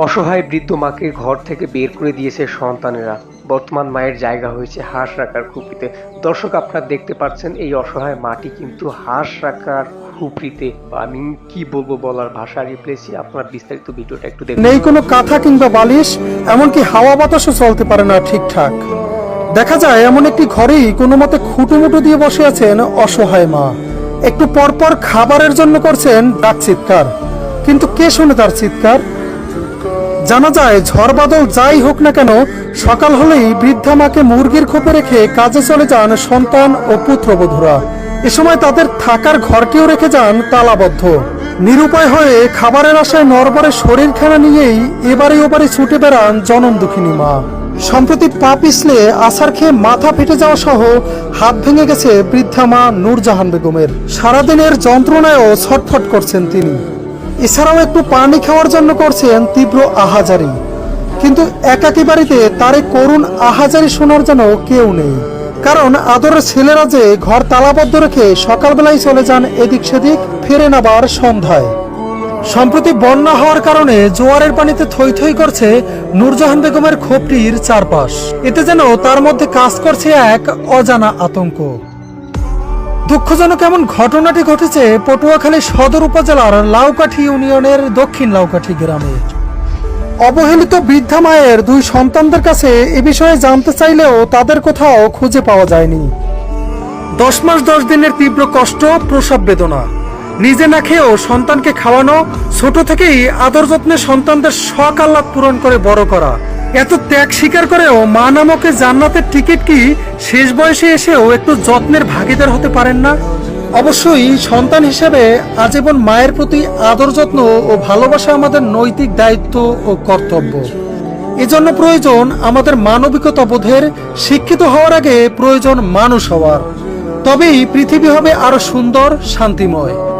অসহায় বৃদ্ধ মাকে ঘর থেকে বের করে দিয়েছে সন্তানেরা। বর্তমান মায়ের জায়গা হয়েছে হাঁস রাখার খুপিতে দর্শক আপনারা দেখতে পাচ্ছেন, এই অসহায় মাটি কিন্তু হাঁস রাখার খুপড়িতে আমি কি বলব বলার ভাষা রিপ্লেসি আপনার বিস্তারিত ভিডিওটা একটু দেখুন। নেই কোনো কাঁথা কিংবা বালিশ, এমনকি হাওয়া বাতাসও চলতে পারে না ঠিকঠাক। দেখা যায়, এমন একটি ঘরেই কোনো মতে খুঁটুমুটু দিয়ে বসে আছেন অসহায় মা। একটু পরপর খাবারের জন্য করছেন ডাক চিৎকার। কিন্তু কে শুনে তার চিৎকার? জানা যায়, ঝড় বাদল যাই হোক না কেন, সকাল হলেই বৃদ্ধা মাকে মুরগির খোপে রেখে কাজে চলে যান সন্তান ও পুত্রবধূরা। এ সময় তাদের থাকার ঘরটিও রেখে যান তালাবদ্ধ। নিরুপায় হয়ে খাবারের আশায় নরবরে শরীরখানা নিয়েই এবারে ওবারে ছুটে বেড়ান জনম দুঃখিনী মা। সম্প্রতি পা পিছলে আছার খেয়ে মাথা ফেটে যাওয়া সহ হাত ভেঙে গেছে বৃদ্ধা মা নূরজাহান বেগমের। সারাদিনের যন্ত্রণায়ও ছটফট করছেন তিনি। এছাড়াও একটু পানি খাওয়ার জন্য করছেন তীব্র আহাজারি। কিন্তু একাকী বাড়িতে তার এই করুণ আহাজারি শোনার যেন কেউ নেই। কারণ আদরের ছেলেরা যে ঘর তালাবদ্ধ রেখে সকালবেলায় চলে যান এদিক সেদিক ফেরেন আবার সন্ধ্যায়। সম্প্রতি বন্যা হওয়ার কারণে জোয়ারের পানিতে থই থই করছে নূরজাহান বেগমের খোপটির চারপাশ। এতে যেন তার মধ্যে কাজ করছে এক অজানা আতঙ্ক। দুঃখজনক এমন ঘটনাটি ঘটেছে পটুয়াখালী সদর উপজেলার লাউকাঠি ইউনিয়নের দক্ষিণ লাউকাঠি গ্রামে। অবহেলিত বৃদ্ধা মায়ের দুই সন্তানদের কাছে এ বিষয়ে জানতে চাইলেও তাদের কোথাও খুঁজে পাওয়া যায়নি। দশ মাস দশ দিনের তীব্র কষ্ট, প্রসব বেদনা। নিজে না খেয়েও সন্তানকে খাওয়ানো, ছোট থেকেই আদর যত্নে সন্তানদের শখ পূরণ করে বড় করা। এত ত্যাগ স্বীকার করেও মা নামকে জান্নাতের টিকিট কি শেষ বয়সে এসেও একটু যত্নের ভাগিদার হতে পারেন না? অবশ্যই সন্তান হিসেবে আজীবন মায়ের প্রতি আদর যত্ন ও ভালোবাসা আমাদের নৈতিক দায়িত্ব ও কর্তব্য। এজন্য প্রয়োজন আমাদের মানবিকতা বোধের শিক্ষিত হওয়ার আগে প্রয়োজন মানুষ হওয়ার। তবেই পৃথিবী হবে আরও সুন্দর, শান্তিময়।